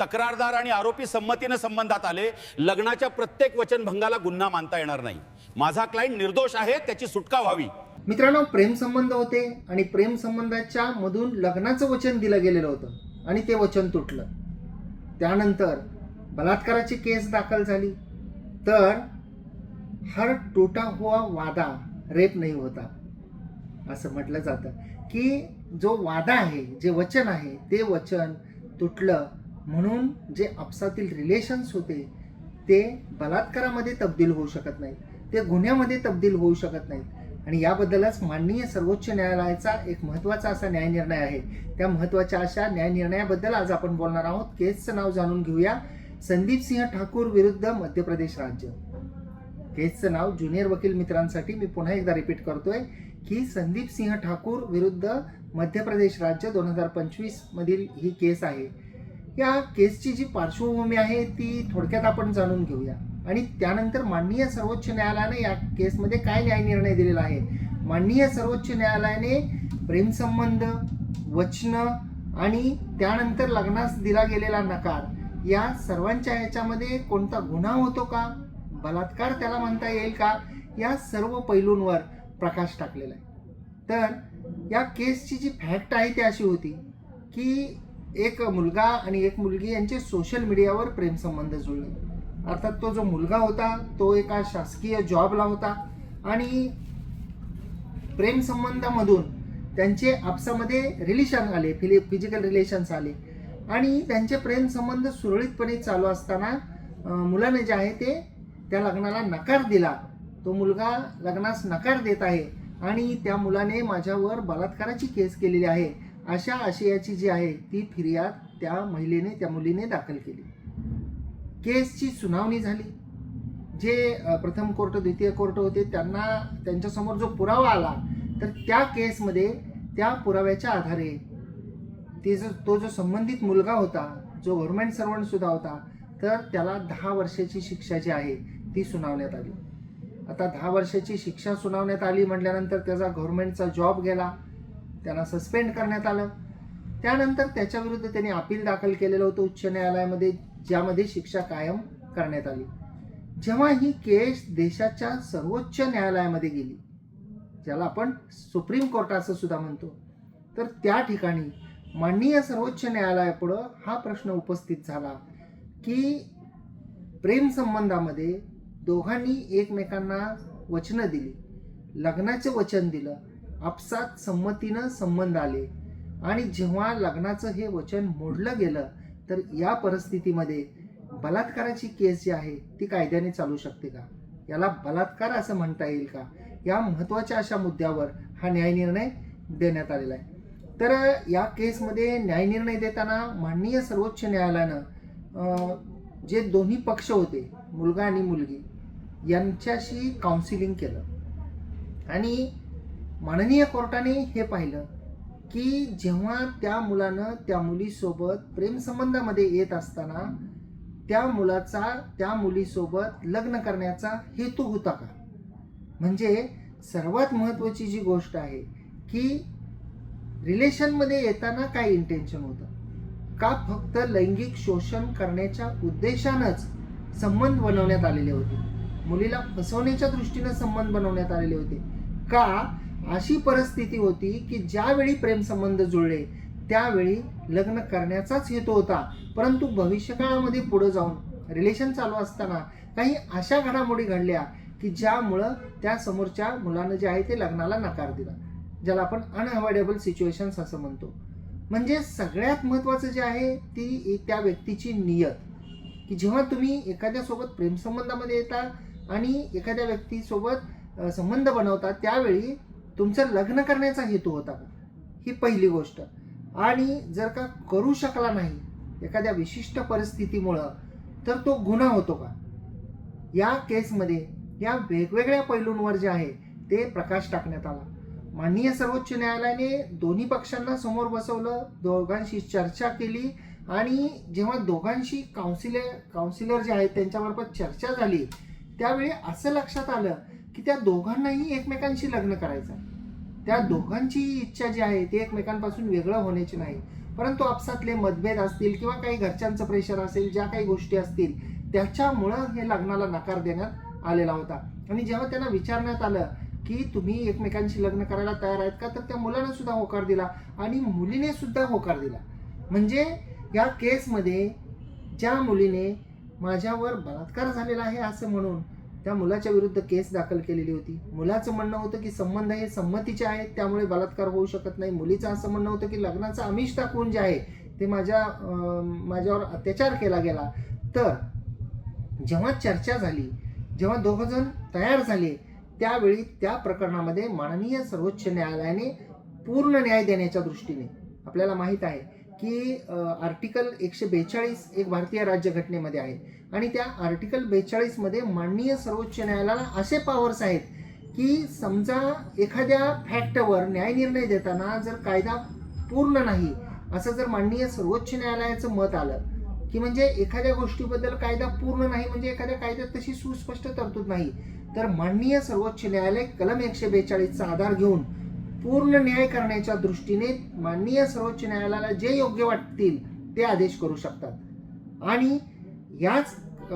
तक्रारदार आणि आरोपी संमतीनं संबंधात आले लग्नाच्या प्रत्येक वचनभंगाला गुन्हा मानता येणार नाही. माझा क्लायंट निर्दोष आहे त्याची सुटका व्हावी. मित्रांनो प्रेम संबंध होते आणि प्रेम संबंधाच्या मधून लग्नाचं वचन दिलं गेलेलं होतं आणि ते वचन तुटलं. त्यानंतर बलात्काराची केस दाखल झाली. तर हर टोटा हुआ वादा रेप नाही होता. असं म्हटलं जातं की जो वादा आहे जे वचन आहे ते वचन तुटलं म्हणून जे आपसातील रिलेशन्स होते ते बलात्कारामध्ये तब्दील होऊ शकत नाहीत. ते गुन्ह्यामध्ये तब्दील होऊ शकत नाहीत. आणि याबद्दलच माननीय सर्वोच्च न्यायालयाचा एक महत्त्वाचा असा न्यायनिर्णय आहे. त्या महत्त्वाच्या अशा न्यायनिर्णयाबद्दल आज आपण बोलणार आहोत. केसचं नाव जाणून घेऊया. संदीप सिंह ठाकूर विरुद्ध मध्य प्रदेश राज्य. केसचं नाव ज्युनियर वकील मित्रांसाठी मी पुन्हा एकदा रिपीट करतोय की संदीप सिंह ठाकूर विरुद्ध मध्य प्रदेश राज्य दोन हजार पंचवीस मधील ही केस आहे. या केसची जी पार्श्वभूमी आहे ती थोडक्यात आपण जाणून घेऊया. आणि त्यानंतर माननीय सर्वोच्च न्यायालयाने या केसमध्ये काय न्याय निर्णय दिलेला आहे? माननीय सर्वोच्च न्यायालयाने प्रेमसंबंध वचनं आणि त्यानंतर लग्नास दिला गेलेला नकार या सर्वांच्या ह्याच्यामध्ये कोणता गुन्हा होतो का? बलात्कार त्याला म्हणता येईल का? या सर्व पैलूंवर प्रकाश टाकलेला आहे. तर या केसची जी फॅक्ट आहे ती अशी होती की एक मुलगा आणि एक मुलगी यांचे सोशल मीडियावर प्रेमसंबंध जुळले. अर्थात तो जो मुलगा होता तो एका शासकीय जॉबला होता आणि प्रेमसंबंधामधून त्यांचे आपसामध्ये रिलेशन आले फिलि फिजिकल रिलेशन्स आले. आणि त्यांचे प्रेमसंबंध सुरळीतपणे चालू असताना मुलाने जे आहे ते त्या लग्नाला नकार दिला. तो मुलगा लग्नास नकार देत आहे आणि त्या मुलाने माझ्यावर बलात्काराची केस केलेली आहे. अशा आशयाची जी आहे ती फिर्याद त्या महिलेने त्या मुलीने दाखल केली. केसची सुनावणी झाली. जे प्रथम कोर्ट द्वितीय कोर्ट होते त्यांना त्यांच्यासमोर जो पुरावा आला तर त्या केसमध्ये त्या पुराव्याच्या आधारे ते जो तो जो संबंधित मुलगा होता जो गव्हर्मेंट सर्वंटसुद्धा होता तर त्याला दहा वर्षाची शिक्षा जी आहे ती सुनावण्यात आली. आता दहा वर्षाची शिक्षा सुनावण्यात आली म्हटल्यानंतर त्याचा गव्हर्मेंटचा जॉब गेला. त्यांना सस्पेंड करण्यात आलं. त्यानंतर त्याच्याविरुद्ध त्यांनी अपील दाखल केलेलं होतं उच्च न्यायालयामध्ये ज्यामध्ये शिक्षा कायम करण्यात आली. जेव्हा ही केस देशाच्या सर्वोच्च न्यायालयामध्ये गेली ज्याला आपण सुप्रीम कोर्ट असं सुद्धा म्हणतो तर त्या ठिकाणी माननीय सर्वोच्च न्यायालयापुढं हा प्रश्न उपस्थित झाला की प्रेमसंबंधामध्ये दोघांनी एकमेकांना वचनं दिली लग्नाचं वचन दिलं आपसात संमतीनं संबंध आले. आणि जेव्हा लग्नाचं हे वचन मोडलं गेलं तर या परिस्थितीमध्ये बलात्काराची केस जी आहे ती कायद्याने चालू शकते का? याला बलात्कार असं म्हणता येईल का? या महत्त्वाच्या अशा मुद्द्यावर हा न्यायनिर्णय देण्यात आलेला आहे. तर या केसमध्ये न्यायनिर्णय देताना माननीय सर्वोच्च न्यायालयानं जे दोन्ही पक्ष होते मुलगा आणि मुलगी यांच्याशी काउन्सिलिंग केलं. आणि माननीय कोर्टाने हे पाहिलं की जेव्हा त्या मुलानं त्या मुलीसोबत प्रेमसंबंधामध्ये येत असताना त्या मुलाचा त्या मुलीसोबत लग्न करण्याचा हेतू होता का? म्हणजे सर्वात महत्त्वाची जी गोष्ट आहे की रिलेशनमध्ये येताना काय इंटेन्शन होतं? का फक्त लैंगिक शोषण करण्याच्या उद्देशानंच संबंध बनवण्यात आलेले होते? मुलीला फसवण्याच्या दृष्टीनं संबंध बनवण्यात आलेले होते? का अशी परिस्थिती होती की ज्यावेळी प्रेमसंबंध जुळले त्यावेळी लग्न करण्याचाच हेतू होता. परंतु भविष्यकाळामध्ये पुढे जाऊन रिलेशन चालू असताना काही अशा घडामोडी घडल्या की ज्यामुळं त्या समोरच्या मुलानं जे आहे ते लग्नाला नकार दिला ज्याला आपण अनअवॉइडेबल सिच्युएशन्स असं म्हणतो. म्हणजे सगळ्यात महत्त्वाचं जे आहे ती त्या व्यक्तीची नियत की जेव्हा तुम्ही एखाद्यासोबत प्रेमसंबंधामध्ये येता आणि एखाद्या व्यक्तीसोबत संबंध बनवता त्यावेळी तुमचं लग्न करण्याचा हेतू होता. का ही पहिली गोष्ट. आणि जर का करू शकला नाही एखाद्या विशिष्ट परिस्थितीमुळं तर तो गुन्हा होतो का? या केसमध्ये या वेगवेगळ्या पैलूंवर जे आहे ते प्रकाश टाकण्यात आला. माननीय सर्वोच्च न्यायालयाने दोन्ही पक्षांना समोर बसवलं दोघांशी चर्चा केली आणि जेव्हा दोघांशी काउन्सिलर काउन्सिलर जे आहेत त्यांच्यामार्फत चर्चा झाली त्यावेळी असं लक्षात आलं की त्या दोघांनाही एकमेकांशी लग्न करायचं त्या दोघांची इच्छा जी आहे ती एकमेकांपासून वेगळं होण्याची नाही. परंतु आपसातले मतभेद असतील किंवा काही घरच्यांचं प्रेशर असेल ज्या काही गोष्टी असतील त्याच्यामुळं हे लग्नाला नकार देण्यात आलेला होता. आणि जेव्हा त्यांना विचारण्यात आलं की तुम्ही एकमेकांशी लग्न करायला तयार आहेत का तर त्या मुलानं सुद्धा होकार दिला आणि मुलीने सुद्धा होकार दिला. म्हणजे या केसमध्ये ज्या मुलीने माझ्यावर बलात्कार झालेला आहे असं म्हणून त्या मुलाच्या विरुद्ध केस दाखल केलेली होती. मुलाचं म्हणणं होतं की संबंध हे संमतीचे आहेत त्यामुळे बलात्कार होऊ शकत नाही. मुलीचं असं म्हणणं होतं की लग्नाचं आमिष दाखवून जे आहे ते माझ्या माझ्यावर अत्याचार केला गेला. तर जेव्हा चर्चा झाली जेव्हा दोघंजण तयार झाले त्यावेळी त्या प्रकरणामध्ये माननीय सर्वोच्च न्यायालयाने पूर्ण न्याय देण्याच्या दृष्टीने आपल्याला माहीत आहे की आर्टिकल एकशे बेचाळीस एक भारतीय राज्यघटनेमध्ये आहे. आणि त्या आर्टिकल बेचाळीसमध्ये माननीय सर्वोच्च न्यायालयाला असे पॉवर्स आहेत की समजा एखाद्या फॅक्टवर न्यायनिर्णय देताना जर कायदा पूर्ण नाही असं जर माननीय सर्वोच्च न्यायालयाचं मत आलं की म्हणजे एखाद्या गोष्टीबद्दल कायदा पूर्ण नाही म्हणजे एखाद्या कायद्यात तशी सुस्पष्ट तरतूद नाही तर माननीय सर्वोच्च न्यायालय कलम एकशे बेचाळीसचा आधार घेऊन पूर्ण न्याय करण्याच्या दृष्टीने माननीय सर्वोच्च न्यायालयाला जे योग्य वाटतील ते आदेश करू शकतात. आणि याच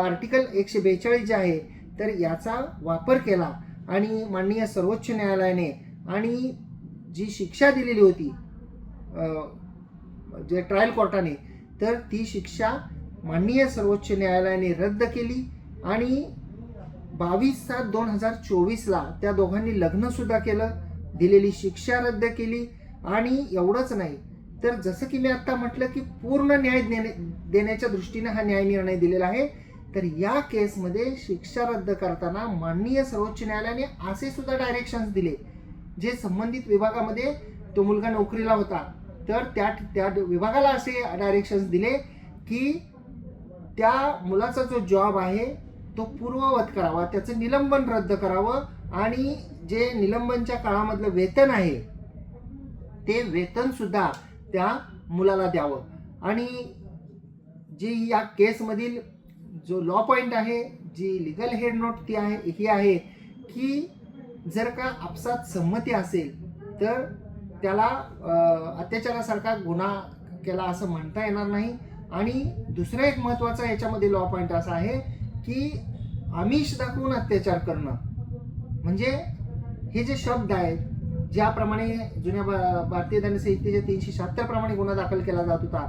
आर्टिकल एकशे बेचाळीस जे आहे तर याचा वापर केला आणि माननीय सर्वोच्च न्यायालयाने आणि जी शिक्षा दिलेली होती जे ट्रायल कोर्टाने तर ती शिक्षा माननीय सर्वोच्च न्यायालयाने रद्द केली आणि बावीस सात दोन हजार चोवीसला त्या दोघांनी लग्नसुद्धा केलं. दिलेली शिक्षा रद्द केली. आणि एवढंच नाही तर जसं की मी आत्ता म्हटलं की पूर्ण न्याय देणे देण्याच्या दृष्टीने हा न्याय निर्णय दिलेला आहे. तर या केसमध्ये शिक्षा रद्द करताना माननीय सर्वोच्च न्यायालयाने असे सुद्धा डायरेक्शन्स दिले जे संबंधित विभागामध्ये तो मुलगा नोकरीला होता. तर त्या त्या विभागाला असे डायरेक्शन्स दिले की त्या मुलाचा जो जॉब आहे तो पूर्ववत करावा त्याचं निलंबन रद्द करावं आणि जे निलंबनच्या काळामधलं वेतन आहे ते वेतनसुद्धा त्या मुलाला द्यावं. आणि जी या केसमधील जो लॉ पॉईंट आहे जी लिगल हेड नोट ती आहे ही आहे की जर का आपसात संमती असेल तर त्याला अत्याचारासारखा गुन्हा केला असं म्हणता येणार नाही. आणि दुसरा एक महत्त्वाचा याच्यामध्ये लॉ पॉईंट असा आहे की आमिष दाखवून अत्याचार करणं. म्हणजे हे जे शब्द आहेत ज्याप्रमाणे जुन्या भारतीय दंड संहितेच्या तीनशे शहात्तर प्रमाणे गुन्हा दाखल केला जात होता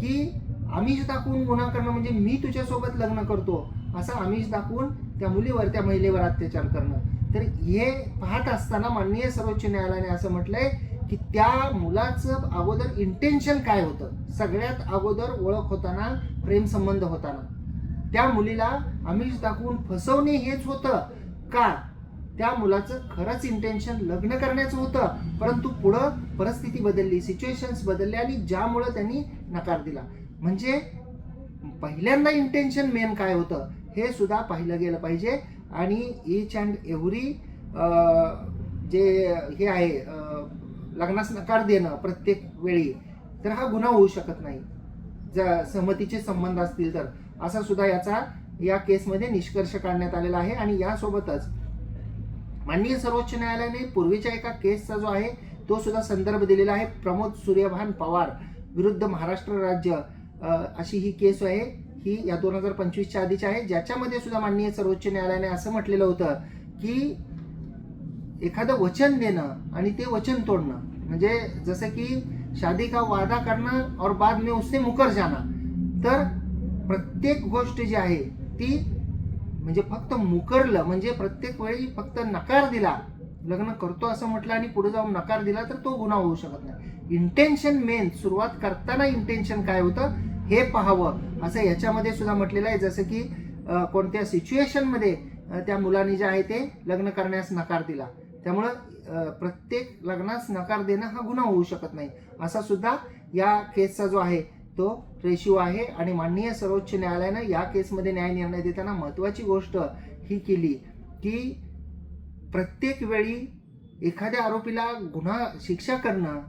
की आमिष दाखवून गुन्हा करणं म्हणजे मी तुझ्यासोबत लग्न करतो असं आमिष दाखवून त्या मुलीवर त्या महिलेवर अत्याचार करणं. तर हे पाहत असताना माननीय सर्वोच्च न्यायालयाने असं म्हटलंय की त्या मुलाचं अगोदर इंटेन्शन काय होतं? सगळ्यात अगोदर ओळख होताना प्रेमसंबंध होताना. त्या मुलीला आमिष दाखवून फसवणे हेच होतं का? त्या मुलाचं खरंच इंटेन्शन लग्न करण्याचं होतं. परंतु पुढं परिस्थिती बदलली सिच्युएशन्स बदलले आणि ज्यामुळं त्यांनी नकार दिला. म्हणजे पहिल्यांदा इंटेन्शन मेन काय होतं हे सुद्धा पाहिलं गेलं पाहिजे. आणि इच अँड एव्हरी जे हे आहे लग्नास नकार देणं प्रत्येक वेळी तर हा गुन्हा होऊ शकत नाही. जर सहमतीचे संबंध असतील तर. असा सुद्धा याचा या केसमध्ये निष्कर्ष काढण्यात आलेला आहे. आणि यासोबतच माननीय सर्वोच्च न्यायालयाने पूर्वीच्या एका केसचा जो आहे तो सुद्धा संदर्भ दिलेला आहे. प्रमोद सूर्यभान पवार विरुद्ध महाराष्ट्र राज्य अशी ही केस आहे. ही या दोन हजार पंचवीसच्या आधीची आहे. ज्याच्यामध्ये सुद्धा माननीय सर्वोच्च न्यायालयाने असं म्हटलेलं होतं की एखादं वचन देणं आणि ते वचन तोडणं. म्हणजे जसं की शादी का वादा करना और बाद में उससे मुकर जाना. तर प्रत्येक गोष्ट जी आहे ती म्हणजे फक्त मुकरलं म्हणजे प्रत्येक वेळी फक्त नकार दिला लग्न करतो असं म्हटलं आणि पुढे जाऊन नकार दिला तर तो गुन्हा होऊ शकत नाही. इंटेन्शन मेन सुरुवात करताना इंटेन्शन काय होतं? हे पाहावं. असं याच्यामध्ये सुद्धा म्हटलेलं आहे जसं की कोणत्या सिच्युएशनमध्ये त्या मुलाने जे आहे ते लग्न करण्यास नकार दिला. त्यामुळं प्रत्येक लग्नास नकार देणं हा गुन्हा होऊ शकत नाही. असा सुद्धा या केसचा जो आहे तो रेशिओ आहे आणि माननीय सर्वोच्च न्यायालयानं या केसमध्ये न्याय निर्णय देताना महत्त्वाची गोष्ट ही केली की प्रत्येक वेळी एखाद्या आरोपीला गुन्हा शिक्षा करणं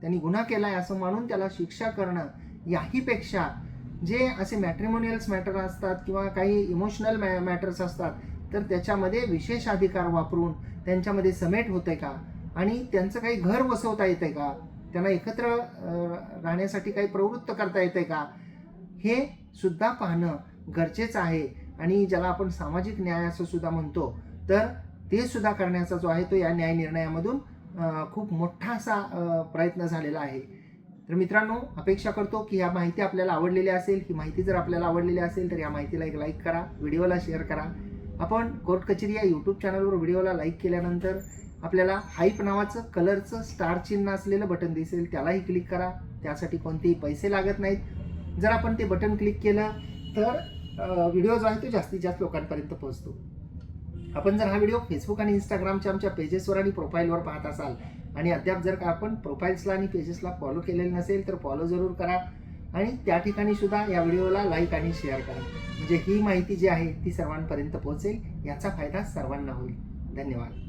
त्यांनी गुन्हा केला आहे असं मानून त्याला शिक्षा करणं याहीपेक्षा जे असे मॅट्रिमोनियल्स मॅटर असतात किंवा काही इमोशनल मॅ मॅटर्स असतात तर त्याच्यामध्ये विशेष अधिकार वापरून त्यांच्यामध्ये समेट होतंय का? आणि त्यांचं काही घर बसवता येतंय का? त्यांना एकत्र राहण्यासाठी काही प्रवृत्त करता येते का? हे सुद्धा पाहणं गरजेचं आहे. आणि ज्याला आपण सामाजिक न्याय असं सुद्धा म्हणतो तर ते सुद्धा करण्याचा जो आहे तो या न्याय निर्णयामधून खूप मोठा असा प्रयत्न झालेला आहे. तर मित्रांनो अपेक्षा करतो की ह्या माहिती आपल्याला आवडलेली असेल ही माहिती जर आपल्याला आवडलेली असेल तर या माहितीला एक लाईक करा व्हिडिओला शेअर करा. आपण कोर्ट कचेरी या यूट्यूब चॅनलवर व्हिडिओला लाईक केल्यानंतर आपल्याला हाईप नावाचं कलरचं स्टार चिन्ह असलेलं बटन दिसेल त्यालाही क्लिक करा. त्यासाठी कोणतेही पैसे लागत नाहीत. जर आपण ते बटन क्लिक केलं तर व्हिडिओ जो आहे तो जास्तीत जास्त लोकांपर्यंत पोहोचतो. आपण जर हा व्हिडिओ फेसबुक आणि इंस्टाग्रामच्या आमच्या पेजेसवर आणि प्रोफाईलवर पाहत असाल आणि अद्याप जर का आपण प्रोफाईल्सला आणि पेजेसला फॉलो केलेलं नसेल तर फॉलो जरूर करा. आणि त्या ठिकाणी सुद्धा या व्हिडिओला लाईक आणि शेअर करा. म्हणजे ही माहिती जी आहे ती सर्वांपर्यंत पोहोचेल याचा फायदा सर्वांना होईल. धन्यवाद.